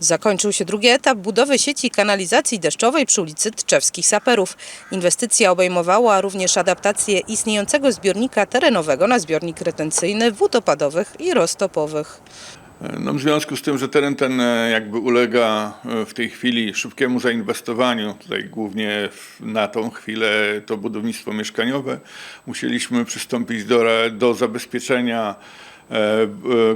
Zakończył się drugi etap budowy sieci kanalizacji deszczowej przy ulicy Tczewskich Saperów. Inwestycja obejmowała również adaptację istniejącego zbiornika terenowego na zbiornik retencyjny wód opadowych i roztopowych. No, w związku z tym, że teren ten e, jakby ulega e, w tej chwili szybkiemu zainwestowaniu, tutaj głównie na tą chwilę to budownictwo mieszkaniowe, musieliśmy przystąpić do, do zabezpieczenia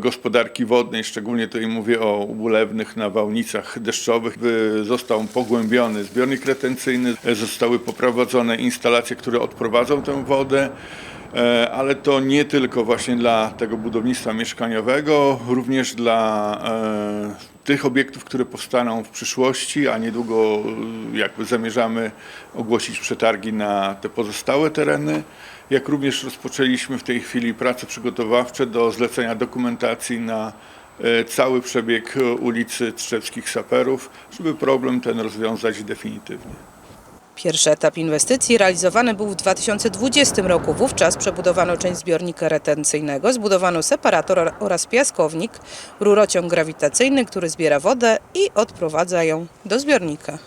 gospodarki wodnej, szczególnie tutaj mówię o ulewnych nawałnicach deszczowych. Został pogłębiony zbiornik retencyjny, e, zostały poprowadzone instalacje, które odprowadzą tę wodę. E, ale to nie tylko właśnie dla tego budownictwa mieszkaniowego, również dla e, tych obiektów, które powstaną w przyszłości, a niedługo e, jakby zamierzamy ogłosić przetargi na te pozostałe tereny. Jak również rozpoczęliśmy w tej chwili prace przygotowawcze do zlecenia dokumentacji na e, cały przebieg e, ulicy Trzewskich Saperów, żeby problem ten rozwiązać definitywnie. Pierwszy etap inwestycji realizowany był w 2020 roku. Wówczas przebudowano część zbiornika retencyjnego, zbudowano separator oraz piaskownik, rurociąg grawitacyjny, który zbiera wodę i odprowadza ją do zbiornika.